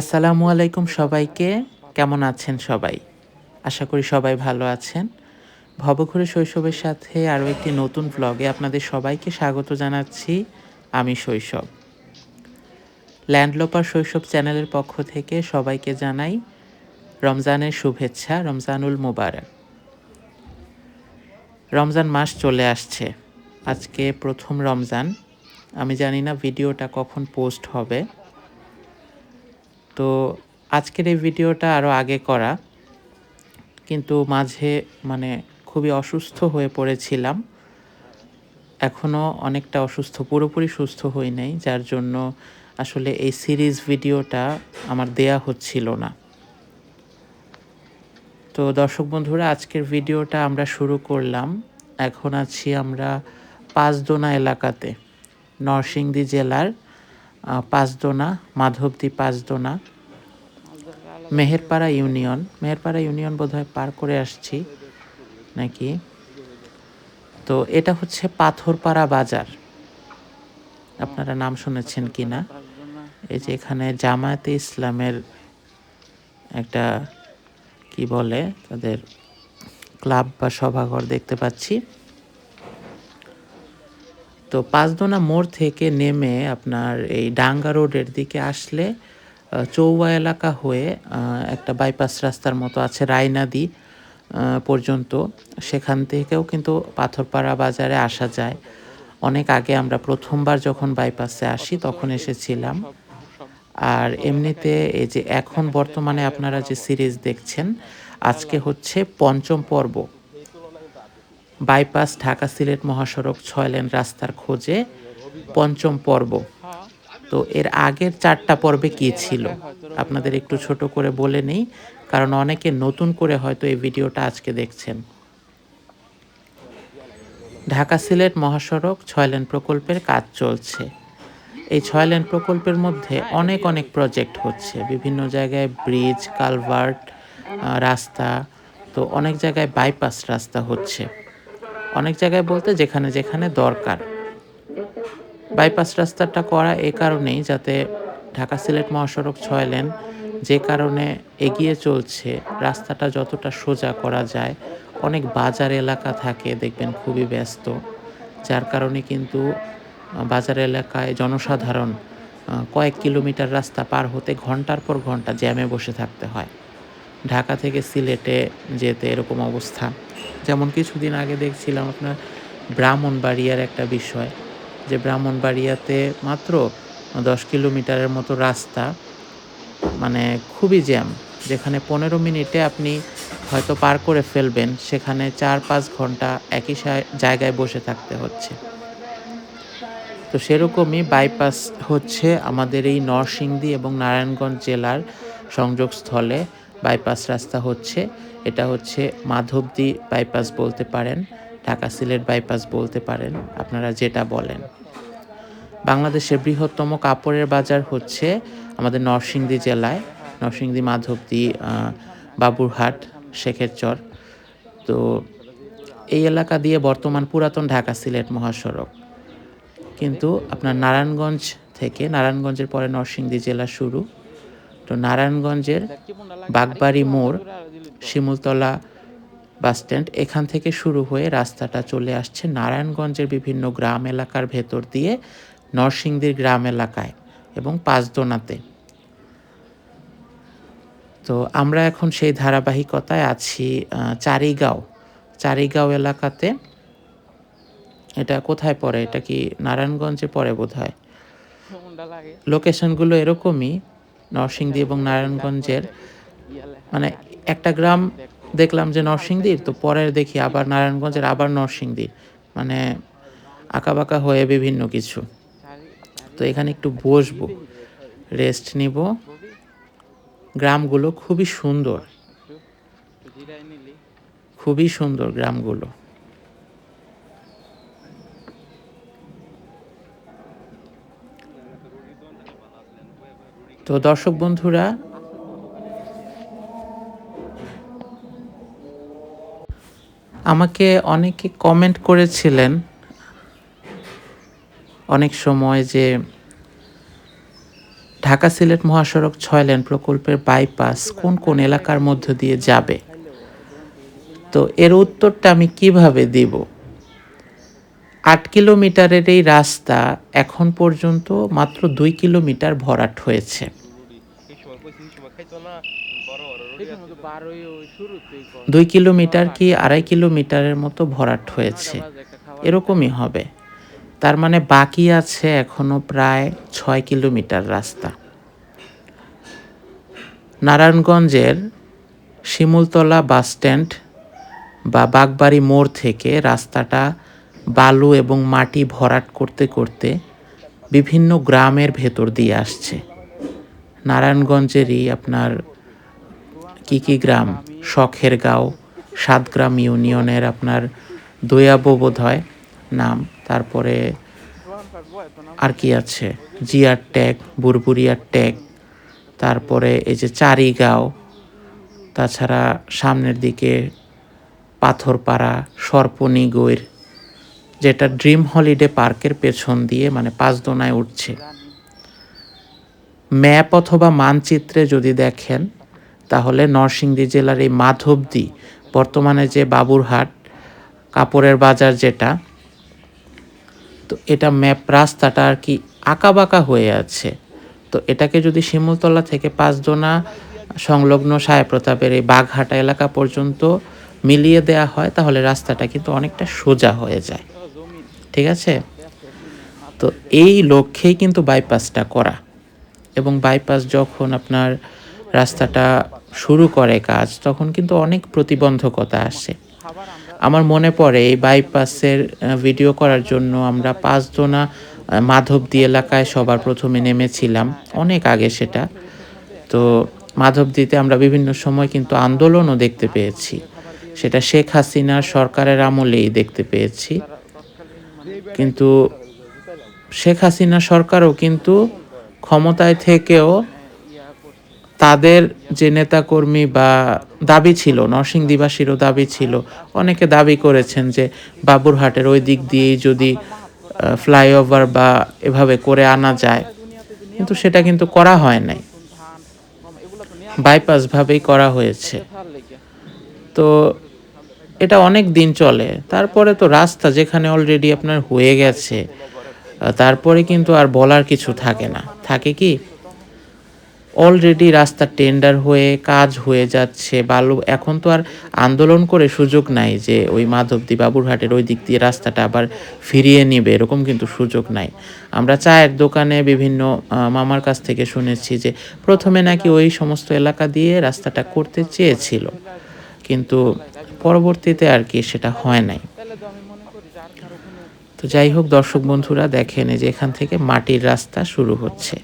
আসসালামু আলাইকুম সবাইকে। কেমন আছেন সবাই? আশা করি সবাই ভালো আছেন। ভবঘুরে শৈশবের সাথে আরও একটি নতুন ব্লগে আপনাদের সবাইকে স্বাগত জানাচ্ছি। আমি শৈশব। ল্যান্ডলোপার শৈশব চ্যানেলের পক্ষ থেকে সবাইকে জানাই রমজানের শুভেচ্ছা, রমজানুল মুবারক। রমজান মাস চলে আসছে। আজকে প্রথম রমজান। আমি জানি না ভিডিওটা কখন পোস্ট হবে। তো আজকের এই ভিডিওটা আরও আগে করা, কিন্তু মাঝে মানে খুবই অসুস্থ হয়ে পড়েছিলাম। এখনও অনেকটা অসুস্থ, পুরোপুরি সুস্থ হই নাই, যার জন্য আসলে এই সিরিজ ভিডিওটা আমার দেয়া হচ্ছিল না। তো দর্শক বন্ধুরা, আজকের ভিডিওটা আমরা শুরু করলাম। এখন আছি আমরা পাঁচদোনা এলাকাতে, নরসিংদী জেলার পাঁচদোনা, মাধবদী পাঁচদোনা, মেহেরপাড়া ইউনিয়ন। মেহেরপাড়া ইউনিয়ন বোধহয় পার করে আসছি নাকি? তো এটা হচ্ছে পাথরপাড়া বাজার। আপনারা নাম শুনেছেন কি না এই যে এখানে জামায়াতে ইসলামের একটা, কি বলে, তাদের ক্লাব বা সভাঘর দেখতে পাচ্ছি। তো পাঁচদোনা মোড় থেকে নেমে আপনার এই ডাঙ্গা রোডের দিকে আসলে চৌবা এলাকা হয়ে একটা বাইপাস রাস্তার মতো আছে রায়নাদি পর্যন্ত। সেখান থেকেও কিন্তু পাথরপাড়া বাজারে আসা যায়। অনেক আগে আমরা প্রথমবার যখন বাইপাসে আসি, তখন এসেছিলাম। আর এমনিতে এই যে এখন বর্তমানে আপনারা যে সিরিজ দেখছেন, আজকে হচ্ছে পঞ্চম পর্ব। বাইপাস, ঢাকা সিলেট মহাসড়ক ছয় লেন রাস্তার খোঁজে পঞ্চম পর্ব। তো এর আগের চারটা পর্বে কি ছিল? আপনাদের একটু ছোট করে বলে নেই, কারণ অনেকে নতুন করে হয়তো এই ভিডিওটা আজকে দেখছেন। ঢাকা সিলেট মহাসড়ক ছয় লেন প্রকল্পের কাজ চলছে। এই ছয় লেন প্রকল্পের মধ্যে অনেক অনেক প্রজেক্ট হচ্ছে। বিভিন্ন জায়গায় ব্রিজ কালভার্ট রাস্তা, তো অনেক জায়গায় বাইপাস রাস্তা হচ্ছে। অনেক জায়গায় বলতে যেখানে যেখানে দরকার। বাইপাস রাস্তাটা করা এ কারণেই যাতে ঢাকা সিলেট মহাসড়ক ছয় লেন যে কারণে এগিয়ে চলছে, রাস্তাটা যতটা সোজা করা যায়। অনেক বাজার এলাকা থাকে, দেখবেন খুবই ব্যস্ত। যার কারণে কিন্তু বাজার এলাকায় জনসাধারণ কয়েক কিলোমিটার রাস্তা পার হতে ঘণ্টার পর ঘণ্টা জ্যামে বসে থাকতে হয়। ঢাকা থেকে সিলেটে যেতে এরকম অবস্থা। যেমন কিছুদিন আগে দেখছিলাম আপনার ব্রাহ্মণবাড়িয়ার একটা বিষয়, যে ব্রাহ্মণবাড়িয়াতে মাত্র দশ কিলোমিটারের মতো রাস্তা মানে খুবই জ্যাম, যেখানে পনেরো মিনিটে আপনি হয়তো পার করে ফেলবেন, সেখানে চার পাঁচ ঘণ্টা একই জায়গায় বসে থাকতে হচ্ছে। তো সেরকমই বাইপাস হচ্ছে আমাদের এই নরসিংদী এবং নারায়ণগঞ্জ জেলার সংযোগস্থলে। বাইপাস রাস্তা হচ্ছে। এটা হচ্ছে মাধবদী বাইপাস বলতে পারেন, ঢাকা সিলেট বাইপাস বলতে পারেন, আপনারা যেটা বলেন। বাংলাদেশের বৃহত্তম কাপড়ের বাজার হচ্ছে আমাদের নরসিংদী জেলায়, নরসিংদী মাধবদী বাবুরহাট, শেখেরচর। তো এই এলাকা দিয়ে বর্তমান পুরাতন ঢাকা সিলেট মহাসড়ক। কিন্তু আপনার নারায়ণগঞ্জ থেকে, নারায়ণগঞ্জের পরে নরসিংদী জেলা শুরু। তো নারায়ণগঞ্জের বাগবাড়ি মোড় শিমুলতলা বাসস্ট্যান্ড এখান থেকে শুরু হয়ে রাস্তাটা চলে আসছে নারায়ণগঞ্জের বিভিন্ন গ্রাম এলাকার ভেতর দিয়ে নরসিংদীর গ্রাম এলাকায় এবং পাঁচদোনাতে। তো আমরা এখন সেই ধারাবাহিকতায় আছি চারিগাঁও। চারিগাঁও এলাকাতে এটা কোথায় পড়ে? এটা কি নারায়ণগঞ্জে পড়ে বোধ হয় লোকেশনগুলো এরকমই। নরসিংদী এবং নারায়ণগঞ্জের মানে একটা গ্রাম দেখলাম যে নরসিংদীর, তো পরের দেখি আবার নারায়ণগঞ্জের, আবার নরসিংদীর মানে আঁকাবাঁকা হয়ে বিভিন্ন কিছু। তো এখানে একটু বসবো রেস্ট নিব। গ্রামগুলো খুবই সুন্দর খুবই সুন্দর গ্রামগুলো। তো দর্শক বন্ধুরা, আমাকে অনেকে কমেন্ট করেছিলেন অনেক সময় যে ঢাকা সিলেট মহাসড়ক ছয় লেন প্রকল্পের বাইপাস কোন কোন এলাকার মধ্য দিয়ে যাবে? তো এর উত্তরটা আমি কীভাবে দিব? আট কিলোমিটারের এই রাস্তা এখন পর্যন্ত মাত্র দুই কিলোমিটার ভরাট হয়েছে। দুই কিলোমিটার কি আড়াই কিলোমিটারের মতো ভরাট হয়েছে? এরকমই হবে। তার মানে বাকি আছে এখনও প্রায় ছয় কিলোমিটার রাস্তা। নারায়ণগঞ্জের শিমুলতলা বাস স্ট্যান্ড বা বাগবাড়ি মোড় থেকে রাস্তাটা বালু এবং মাটি ভরাট করতে করতে বিভিন্ন গ্রামের ভেতর দিয়ে আসছে। নারায়ণগঞ্জেরই আপনার কী কী গ্রাম? শখের গাঁও, সাতগ্রাম ইউনিয়নের আপনার দয়াবো বোধ হয় নাম। তারপরে আর কি আছে? জিয়ার ট্যাগ বুরবুরিয়ার ট্যাগ। তারপরে এই যে চারিগাঁও তাছাড়া সামনের দিকে পাথরপাড়া, সর্পনি গৈর যেটা ড্রিম হলিডে পার্কের পেছন দিয়ে মানে পাঁচদোনায় উঠছে। ম্যাপ অথবা মানচিত্রে যদি দেখেন, তাহলে নরসিংদী জেলার এই মাধবদী, বর্তমানে যে বাবুরহাট, কাপড়ের বাজার যেটা, তো এটা ম্যাপ রাস্তাটা আর কি আঁকাবাঁকা হয়ে আছে। তো এটাকে যদি শিমুলতলা থেকে পাঁচদোনা সংলগ্ন সাহেবপ্রতাপের এই বাঘহাটা এলাকা পর্যন্ত মিলিয়ে দেয়া হয়, তাহলে রাস্তাটা কিন্তু অনেকটা সোজা হয়ে যায়। ঠিক আছে? তো এই লক্ষ্যেই কিন্তু বাইপাসটা করা। এবং বাইপাস যখন আপনার রাস্তাটা শুরু করে কাজ, তখন কিন্তু অনেক প্রতিবন্ধকতা আসে। আমার মনে পড়ে এই বাইপাসের ভিডিও করার জন্য আমরা পাঁচজনা মাধবদী এলাকায় সবার প্রথমে নেমেছিলাম, অনেক আগে সেটা। তো মাধবদীতে আমরা বিভিন্ন সময় কিন্তু আন্দোলনও দেখতে পেয়েছি। সেটা শেখ হাসিনার সরকারের আমলেই দেখতে পেয়েছি। কিন্তু শেখ হাসিনা সরকারও কিন্তু ক্ষমতায় থেকেও তাদের যে নেতাকর্মী বা দাবি ছিল নরসিংদীবাসীরও দাবি ছিল, অনেকে দাবি করেছেন যে বাবুরহাটের ওই দিক দিয়েই যদি ফ্লাইওভার বা এভাবে করে আনা যায়, কিন্তু সেটা কিন্তু করা হয় নাই। বাইপাস ভাবেই করা হয়েছে। তো এটা অনেক দিন চলে। তারপরে তো রাস্তা যেখানে অলরেডি আপনার হয়ে গেছে তারপরে কিন্তু আর বলার কিছু থাকে না। থাকে কি অলরেডি রাস্তা টেন্ডার হয়ে, কাজ হয়ে যাচ্ছে, বালু, এখন তো আর আন্দোলন করে সুযোগ নাই যে ওই মাধবদী বাবুরহাটের ওই দিক দিয়ে রাস্তাটা আবার ফিরিয়ে নিবে, এরকম কিন্তু সুযোগ নাই। আমরা চায়ের দোকানে বিভিন্ন মামার কাছ থেকে শুনেছি যে প্রথমে নাকি ওই সমস্ত এলাকা দিয়ে রাস্তাটা করতে চেয়েছিল। কিন্তু পরবর্তীতে আর কি সেটা হয় নাই। তো যাই হোক, দর্শক বন্ধুরা, দেখেন এই যে এখান থেকে মাটির রাস্তা শুরু হচ্ছে।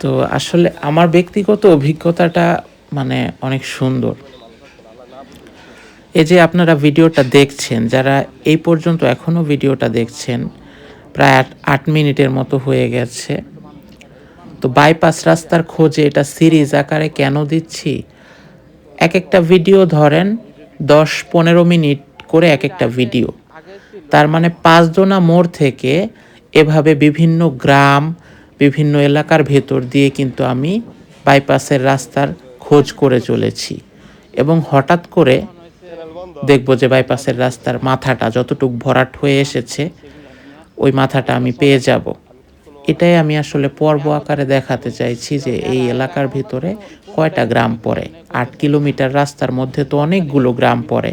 তো আসলে আমার ব্যক্তিগত অভিজ্ঞতাটা মানে অনেক সুন্দর। এই যে আপনারা ভিডিওটা দেখছেন, যারা এই পর্যন্ত এখনও ভিডিওটা দেখছেন, প্রায় আট মিনিটের মতো হয়ে গেছে। তো বাইপাস রাস্তার খোঁজে এটা সিরিজ আকারে কেন দিচ্ছি? এক একটা ভিডিও ধরেন দশ পনেরো মিনিট করে এক একটা ভিডিও তার মানে পাঁচদোনা মোড় থেকে এভাবে বিভিন্ন গ্রাম, বিভিন্ন এলাকার ভেতর দিয়ে কিন্তু আমি বাইপাসের রাস্তার খোঁজ করে চলেছি। এবং হঠাৎ করে দেখব যে বাইপাসের রাস্তার মাথাটা যতটুক ভরাট হয়ে এসেছে, ওই মাথাটা আমি পেয়ে যাব। এটাই আমি আসলে পর্ব আকারে দেখাতে চাইছি যে এই এলাকার ভিতরে কয়টা গ্রাম পড়ে। আট কিলোমিটার রাস্তার মধ্যে তো অনেকগুলো গ্রাম পড়ে,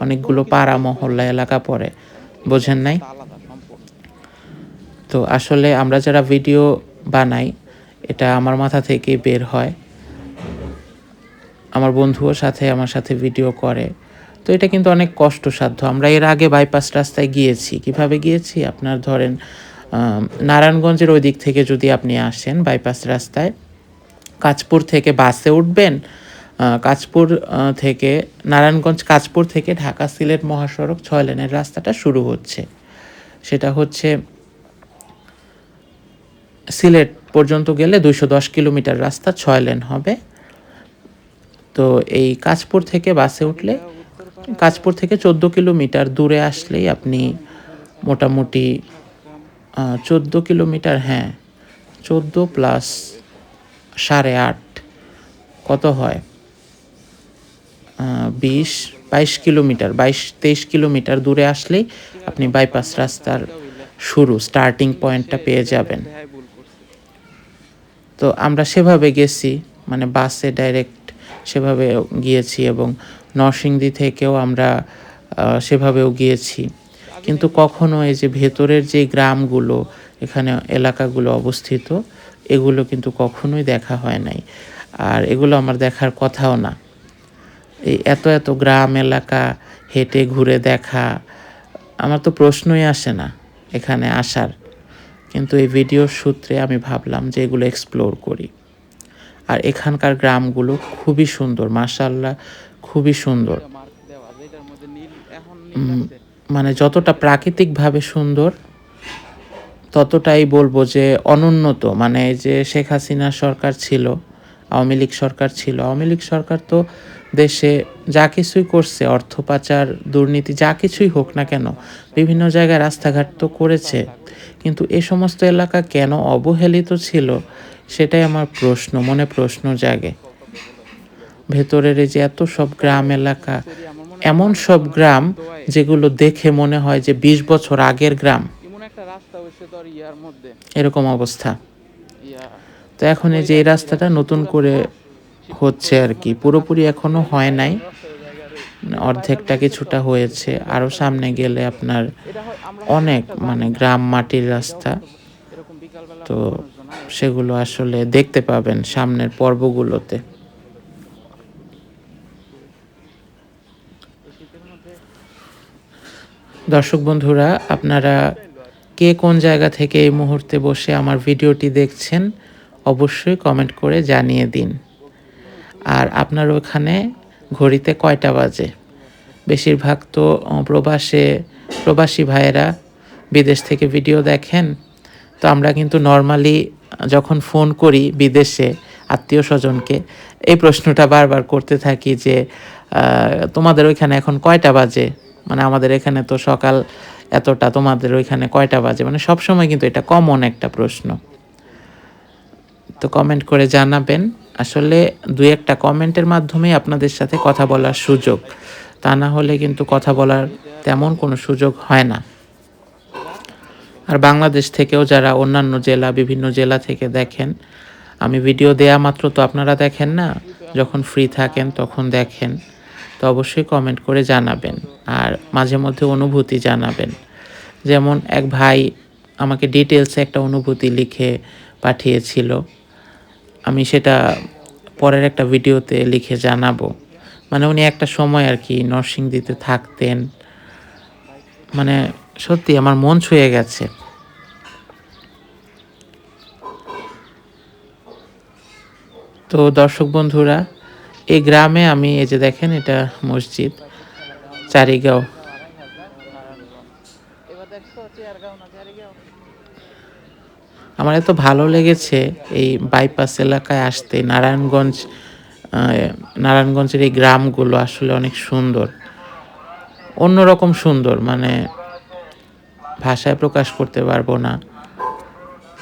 অনেকগুলো পাড়া মহল্লা এলাকা পড়ে। বোঝেন নাই? তো আসলে আমরা যারা ভিডিও বানাই, এটা আমার মাথা থেকে বের হয়। আমার বন্ধুও সাথে, আমার সাথে ভিডিও করে। তো এটা কিন্তু অনেক কষ্টসাধ্য। আমরা এর আগে বাইপাস রাস্তায় গিয়েছি। কীভাবে গিয়েছি? আপনার ধরেন নারায়ণগঞ্জের ওই দিক থেকে যদি আপনি আসেন বাইপাস রাস্তায়, কাঁচপুর থেকে বাসে উঠবেন কাঁচপুর থেকে, নারায়ণগঞ্জ কাঁচপুর থেকে ঢাকা সিলেট মহাসড়ক ছয় লেনের রাস্তাটা শুরু হচ্ছে। সেটা হচ্ছে সিলেট পর্যন্ত গেলে দুইশো দশ কিলোমিটার রাস্তা ছয় লেন হবে। তো এই কাঁচপুর থেকে বাসে উঠলে, কাঁচপুর থেকে চোদ্দ কিলোমিটার দূরে আসলেই আপনি মোটামুটি চোদ্দ কিলোমিটার হ্যাঁ চোদ্দ প্লাস সাড়ে আট, কত হয়? বিশ, বাইশ কিলোমিটার, বাইশ, তেইশ কিলোমিটার দূরে আসলেই আপনি বাইপাস রাস্তার শুরু স্টার্টিং পয়েন্টটা পেয়ে যাবেন। তো আমরা সেভাবে গেছি মানে বাসে ডাইরেক্ট সেভাবে গিয়েছি এবং নরসিংদী থেকেও আমরা সেভাবেও গিয়েছি। কিন্তু কখনো এই যে ভেতরের যে গ্রামগুলো এখানে এলাকাগুলো অবস্থিত এগুলো কিন্তু কখনোই দেখা হয় নাই। আর এগুলো আমার দেখার কথাও না। এই এত এত গ্রাম এলাকা হেঁটে ঘুরে দেখা আমার তো প্রশ্নই আসে না এখানে আসার। কিন্তু এই ভিডিওর সূত্রে আমি ভাবলাম যে এগুলো এক্সপ্লোর করি। আর এখানকার গ্রামগুলো খুবই সুন্দর মাশাল্লাহ খুবই সুন্দর। মানে যতটা প্রাকৃতিকভাবে সুন্দর, ততটাই বলব যে অনুন্নত। মানে যে শেখ হাসিনা সরকার ছিল, আওয়ামী লীগ সরকার ছিল, আওয়ামী লীগ সরকার তো দেশে যা কিছুই করছে, অর্থ পাচার, দুর্নীতি, যা কিছুই হোক না কেন, বিভিন্ন জায়গায় রাস্তাঘাট তো করেছে। কিন্তু এ সমস্ত এলাকা কেন অবহেলিত ছিল, সেটাই আমার প্রশ্ন, মনে প্রশ্ন জাগে। ভেতরের এই যে এত সব গ্রাম এলাকা এমন সব গ্রাম যেগুলো দেখে মনে হয় যে বিশ বছর আগের গ্রাম। এরকম অবস্থা। তো এখন এই যে এই রাস্তাটা নতুন করে হচ্ছে আর কি, পুরোপুরি এখনও হয় নাই। মানে অর্ধেকটা কিছুটা হয়েছে আরও সামনে গেলে আপনার অনেক মানে গ্রাম মাটির রাস্তা। তো সেগুলো আসলে দেখতে পাবেন সামনের পর্বগুলোতে এই শীতের মধ্যে দর্শক বন্ধুরা, আপনারা কে কোন জায়গা থেকে এই মুহূর্তে বসে আমার ভিডিওটি দেখছেন, অবশ্যই কমেন্ট করে জানিয়ে দিন। আর আপনার ওখানে ঘড়িতে কয়টা বাজে? বেশিরভাগ তো প্রবাসে, প্রবাসী ভাইয়েরা বিদেশ থেকে ভিডিও দেখেন, তো আমরা কিন্তু নর্মালি যখন ফোন করি বিদেশে আত্মীয় স্বজনকে, এই প্রশ্নটা বারবার করতে থাকি যে তোমাদের ওইখানে এখন কয়টা বাজে? মানে আমাদের এখানে তো সকাল এতটা, তোমাদের ওইখানে কয়টা বাজে? মানে সবসময় কিন্তু এটা কমন একটা প্রশ্ন। তো কমেন্ট করে জানাবেন। আসলে দুই একটা কমেন্টের মাধ্যমেই আপনাদের সাথে কথা বলার সুযোগ। তা না হলে কিন্তু কথা বলার তেমন কোনো সুযোগ হয় না। আর বাংলাদেশ থেকেও যারা অন্যান্য জেলা, বিভিন্ন জেলা থেকে দেখেন, আমি ভিডিও দেয়া মাত্র তো আপনারা দেখেন না, যখন ফ্রি থাকেন তখন দেখেন। তো অবশ্যই কমেন্ট করে জানাবেন আর মাঝে মধ্যে অনুভূতি জানাবেন। যেমন এক ভাই আমাকে ডিটেলসে একটা অনুভূতি লিখে পাঠিয়েছিল। আমি সেটা পরের একটা ভিডিওতে লিখে জানাব। মানে উনি একটা সময় আর কি নরসিংদীতে থাকতেন। মানে সত্যি আমার মন ছুঁয়ে গেছে। তো দর্শক বন্ধুরা এই গ্রামে আমি এই যে দেখেন এটা মসজিদ, চারিগাঁও। আমার এত ভালো লেগেছে এই বাইপাস এলাকায় আসতে, নারায়ণগঞ্জ নারায়ণগঞ্জের এই গ্রামগুলো আসলে অনেক সুন্দর। অন্যরকম সুন্দর মানে ভাষায় প্রকাশ করতে পারব না।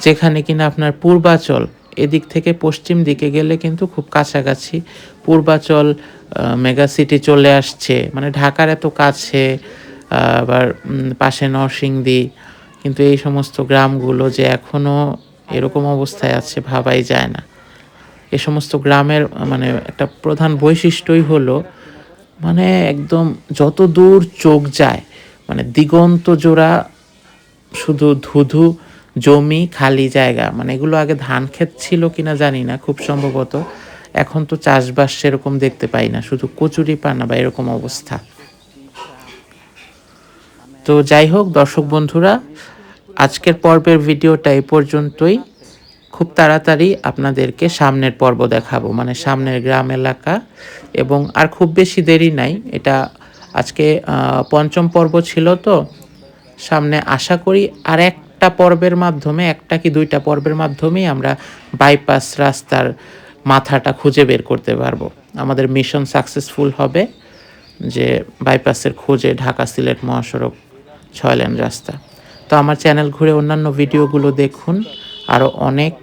যেখানে কিনা আপনার পূর্বাচল এদিক থেকে পশ্চিম দিকে গেলে কিন্তু খুব কাছাকাছি পূর্বাচল মেগা সিটি চলে আসছে। মানে ঢাকার এত কাছে, আবার পাশে নরসিংদী, কিন্তু এই সমস্ত গ্রামগুলো যে এখনও এরকম অবস্থায় আছে ভাবাই যায় না। এ সমস্ত গ্রামের মানে একটা প্রধান বৈশিষ্ট্যই হলো মানে একদম যত দূর চোখ যায় মানে দিগন্ত জোড়া শুধু ধুধু জমি, খালি জায়গা মানে এগুলো আগে ধান ক্ষেত ছিল কিনা জানি না, খুব সম্ভবত। এখন তো চাষবাস সেরকম দেখতে পাই না, শুধু কচুরি পানা বা এরকম অবস্থা। তো যাই হোক, দর্শক বন্ধুরা, আজকের পর্বের ভিডিওটা এই পর্যন্তই। খুব তাড়াতাড়ি আপনাদেরকে সামনের পর্ব দেখাবো মানে সামনের গ্রাম এলাকা। এবং আর খুব বেশি দেরি নাই, এটা আজকে পঞ্চম পর্ব ছিল তো। সামনে আশা করি আর একটা পর্বের মাধ্যমে, একটা কি দুইটা পর্বের মাধ্যমেই আমরা বাইপাস রাস্তার মাথাটা খুঁজে বের করতে পারব। আমাদের মিশন সাকসেসফুল হবে যে বাইপাসের খোঁজে ঢাকা সিলেট মহাসড়ক ছয় লেন রাস্তা। তো আমার চ্যানেল ঘুরে অন্যান্য ভিডিওগুলো দেখুন। আরও অনেক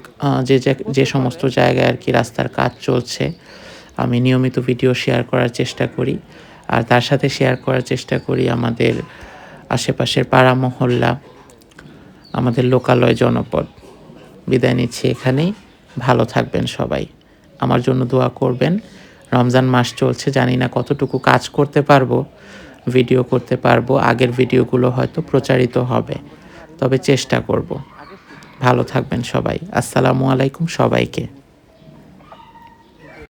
যে, যে- সমস্ত জায়গায় আর কি রাস্তার কাজ চলছে, আমি নিয়মিত ভিডিও শেয়ার করার চেষ্টা করি। আর তার সাথে শেয়ার করার চেষ্টা করি আমাদের আশেপাশের পাড়া মহল্লা আমাদের লোকালয় জনপদ। বিদায় নিচ্ছি এখানেই। ভালো থাকবেন সবাই। আমার জন্য দোয়া করবেন। রমজান মাস চলছে, জানি না কতটুকু কাজ করতে পারব, ভিডিও করতে পারব, আগের ভিডিওগুলো হয়তো প্রচারিত হবে, তবে চেষ্টা করব। ভালো থাকবেন সবাই। আসসালামু আলাইকুম সবাইকে।